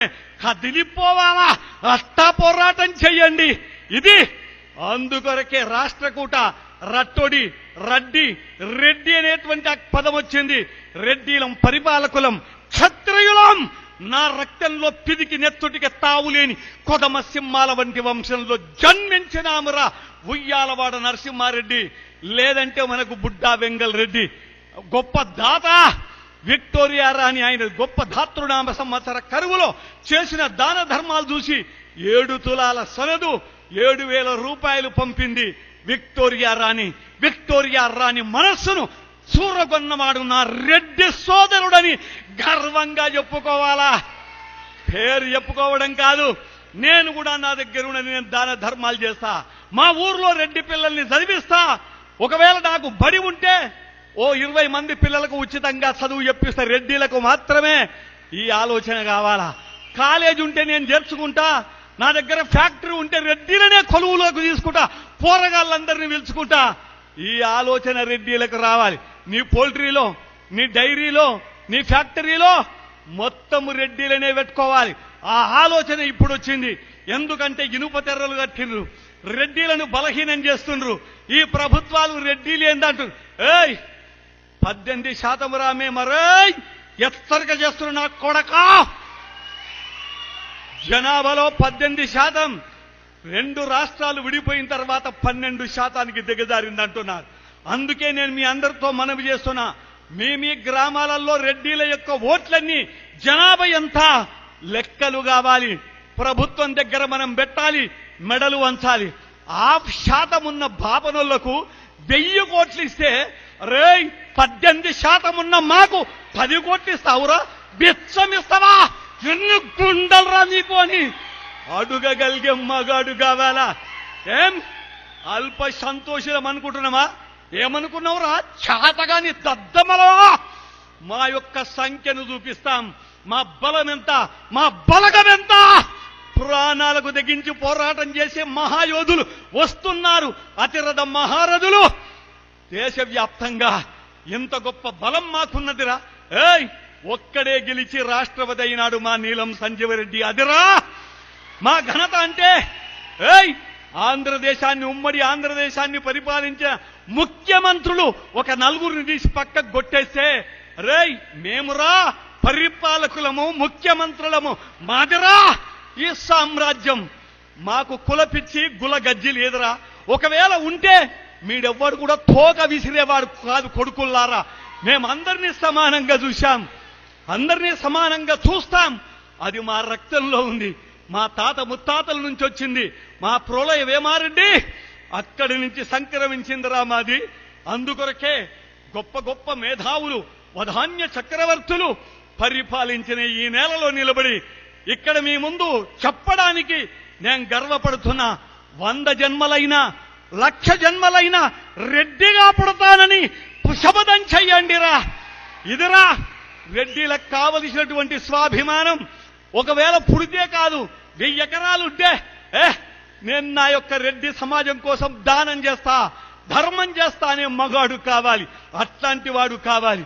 కదిలిపోవాలా? అట్టా పోరాటం చెయ్యండి. ఇది అందుకొరకే రాష్ట్రకూట రట్టొడి రడ్డి రెడ్డి అనేటువంటి ఆ పదం వచ్చింది. రెడ్డిలం పరిపాలకులం క్షత్రియులం. నా రక్తంలో పిదికి నెత్తుటికి తావులేని కొదమ సింహాల వంటి వంశంలో జన్మించినామురా ఉయ్యాలవాడ నరసింహారెడ్డి. లేదంటే మనకు బుడ్డా వెంగల్ రెడ్డి. గొప్ప దాత. విక్టోరియా రాణి ఆయన గొప్ప ధాతృనామ సంవత్సర కరువులో చేసిన దాన ధర్మాలు చూసి ఏడు తులాల సనదు ఏడు వేల రూపాయలు పంపింది విక్టోరియా రాణి. విక్టోరియా రాణి మనస్సును చూరగొన్నవాడు నా రెడ్డి సోదరుడని గర్వంగా చెప్పుకోవాలా? పేరు చెప్పుకోవడం కాదు. నేను కూడా నా దగ్గర ఉన్న నేను దాన ధర్మాలు చేస్తా. మా ఊర్లో రెడ్డి పిల్లల్ని చదివిస్తా. ఒకవేళ నాకు బడి ఉంటే ఓ ఇరవై మంది పిల్లలకు ఉచితంగా చదువు చెప్పిస్తే రెడ్డిలకు మాత్రమే ఈ ఆలోచన కావాలా? కాలేజ్ ఉంటే నేను చేర్చుకుంటా నా దగ్గర ఫ్యాక్టరీ ఉంటే రెడ్డిలనే కొలువులోకి తీసుకుంటా పోరగాళ్ళందరినీ పిలుచుకుంటా. ఈ ఆలోచన రెడ్డిలకు రావాలి. నీ పోల్ట్రీలో నీ డైరీలో నీ ఫ్యాక్టరీలో మొత్తం రెడ్డిలనే పెట్టుకోవాలి. ఆ ఆలోచన ఇప్పుడు వచ్చింది. ఎందుకంటే ఇనుప తెర్రలు కట్టిండ్రు. రెడ్డిలను బలహీనం చేస్తుండ్రు. ఈ ప్రభుత్వాలు రెడ్డిలు ఏందంటారు ఏయ్! పద్దెనిమిది శాతం రామే మరై ఎత్తరిక చేస్తున్న నా కొడక. జనాభాలో పద్దెనిమిది శాతం రెండు రాష్ట్రాలు విడిపోయిన తర్వాత పన్నెండు శాతానికి దిగజారిందంటున్నారు. అందుకే నేను మీ అందరితో మనవి చేస్తున్నా మీ మీ గ్రామాలలో రెడ్డిల యొక్క ఓట్లన్నీ జనాభా ఎంత లెక్కలు కావాలి. ప్రభుత్వం దగ్గర మనం పెట్టాలి మెడలు వంచాలి. ఆ శాతం ఉన్న బాపనులకు వెయ్యి కోట్లు ఇస్తే రేయ్ పద్దెనిమిది శాతం ఉన్న మాకు పది కోట్లు ఇస్తావురా బిచ్చం ఇస్తావా ఎన్ని గుండలరా నీకు అని అడుగగలిగే మగాడు కావాలా? ఏం? అల్ప సంతోషం అనుకుంటున్నామా ఏమనుకున్నావురా? చాతగాని తద్దమలవా మా యొక్క సంఖ్యను చూపిస్తాం. మా బలం ఎంత మా బలగం ఎంత పురాణాలకు తెగించి పోరాటం చేసే మహాయోధులు వస్తున్నారు. అతిరథ మహారథులు. దేశవ్యాప్తంగా ఎంత గొప్ప బలం మాకున్నదిరా. ఏయ్ ఒక్కడే గెలిచి రాష్ట్రపతి అయినాడు మా నీలం సంజీవరెడ్డి. అదిరా మా ఘనత అంటే ఏయ్ ఆంధ్రదేశాన్ని ఉమ్మడి ఆంధ్రదేశాన్ని పరిపాలించిన ముఖ్యమంత్రులు ఒక నలుగురిని తీసి పక్కకు కొట్టేస్తే రేయ్ మేమురా పరిపాలకులము ముఖ్యమంత్రులము మాదిరా. ఈ సామ్రాజ్యం మాకు కులపిచ్చి గుల గజ్జి లేదురా. ఒకవేళ ఉంటే మీడెవ్వడు కూడా తోక విసిరేవాడు కాదు కొడుకుల్లారా. మేమందరినీ సమానంగా చూశాం. అందరినీ సమానంగా చూస్తాం. అది మా రక్తంలో ఉంది. మా తాత ముత్తాతల నుంచి వచ్చింది. మా ప్రోలయ వేమారెడ్డి అక్కడి నుంచి సంక్రమించిందిరా మాది. అందుకొరకే గొప్ప గొప్ప మేధావులు వధాన్య చక్రవర్తులు పరిపాలించిన ఈ నేలలో నిలబడి ఇక్కడ మీ ముందు చెప్పడానికి నేను గర్వపడుతున్నా. వంద జన్మలైనా లక్ష జన్మలైన రెడ్డిగా పుడతానని శపథం చెయ్యండిరా. ఇదిరా రెడ్డిలకు కావలసినటువంటి స్వాభిమానం ఒకవేళ పుడితే కాదు వెయ్యి ఎకరాలుంటే ఏ నేను నా యొక్క రెడ్డి సమాజం కోసం దానం చేస్తా ధర్మం చేస్తా అనే మగాడు కావాలి అట్లాంటి వాడు కావాలి.